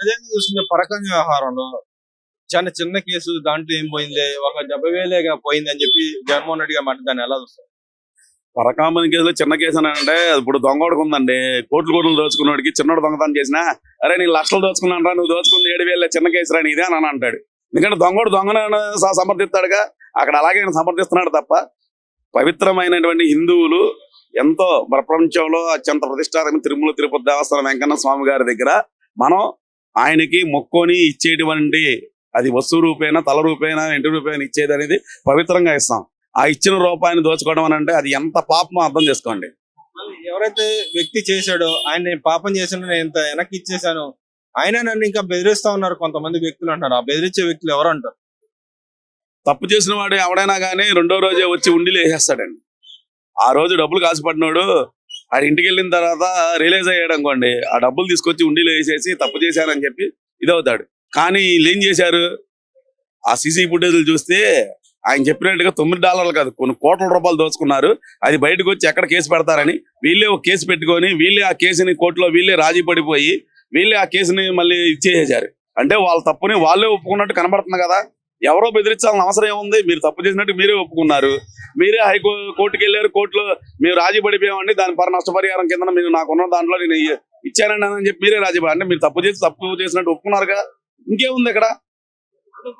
Present చూసుకుంటే పరకం వ్యవహారంలో చాలా చిన్న కేసు దాంట్లో ఏం పోయింది? ఒక డెబ్బై వేలేగా పోయింది అని చెప్పి జగన్మోహన్ రెడ్డి గారు మాట దాన్ని ఎలా చూస్తారు? పరకామని కేసులో చిన్న కేసు అని అంటే ఇప్పుడు దొంగోడికి ఉందండి. కోట్లు కోట్లు దోచుకున్నోడికి చిన్నోడు దొంగతనం చేసినా అరే నీ లక్షలు దోచుకున్నాను నువ్వు దోచుకుంది ఏడు వేల చిన్న కేసు రాని ఇదే అని అంటాడు. ఎందుకంటే దొంగోడు దొంగను సమర్థిస్తాడుగా అక్కడ అలాగే ఆయన సమర్థిస్తున్నాడు తప్ప పవిత్రమైనటువంటి హిందువులు ఎంతో ప్రపంచంలో అత్యంత ప్రతిష్టాత్మక తిరుమల తిరుపతి దేవస్థానం వెంకన్న స్వామి గారి దగ్గర మనం ఆయనకి మొక్కొని ఇచ్చేటువంటి అది వస్తువు రూపేణ తల రూపేణ ఇంటి రూపేణ ఇచ్చేది అనేది పవిత్రంగా ఇస్తాం. ఆ ఇచ్చిన రూపాయిని దోచుకోవడం అని అంటే అది ఎంత పాపమో అర్థం చేసుకోండి. ఎవరైతే వ్యక్తి చేశాడో ఆయన నేను పాపం చేశాను నేను ఇంత వెనక్కి ఇచ్చేసాను ఆయన నన్ను ఇంకా బెదిరిస్తా ఉన్నారు కొంతమంది వ్యక్తులు అంటారు. ఆ బెదిరించే వ్యక్తులు ఎవరు అంటారు? తప్పు చేసిన వాడు ఎవడైనా కానీ రెండో రోజే వచ్చి ఉండిలు వేసేస్తాడండి ఆ రోజు డబ్బులు కాసిపడినోడు ఆడి ఇంటికి వెళ్ళిన తర్వాత రియలైజ్ అయ్యాడు అనుకోండి ఆ డబ్బులు తీసుకొచ్చి ఉండిలో వేసేసి తప్పు చేశారని చెప్పి ఇదవుతాడు కానీ వీళ్ళు ఏం చేశారు? ఆ సీసీ ఫుటేజ్లు చూస్తే ఆయన చెప్పినట్టుగా తొమ్మిది డాలర్లు కాదు కొన్ని కోట్ల రూపాయలు దోచుకున్నారు. అది బయటకు వచ్చి ఎక్కడ కేసు పెడతారని వీళ్ళే ఒక కేసు పెట్టుకొని వీళ్ళే ఆ కేసుని కోర్టులో వీళ్ళే రాజీ పడిపోయి వీళ్ళే ఆ కేసుని మళ్ళీ ఇచ్చేసేసారు అంటే వాళ్ళ తప్పుని వాళ్ళే ఒప్పుకున్నట్టు కనబడుతుంది కదా. ఎవరో బెదిరించాలని అవసరం ఏముంది? మీరు తప్పు చేసినట్టు మీరే ఒప్పుకున్నారు. మీరే హైకో కోర్టుకి వెళ్ళారు కోర్టులో మేము రాజీ పడిపోయామండి. దాని పర నష్టపరిహారం కింద మీరు నాకున్న దాంట్లో నేను ఇచ్చానండి అని చెప్పి మీరే రాజీ అంటే మీరు తప్పు చేసి తప్పు చేసినట్టు ఒప్పుకున్నారుగా. ఇంకేముంది ఇక్కడ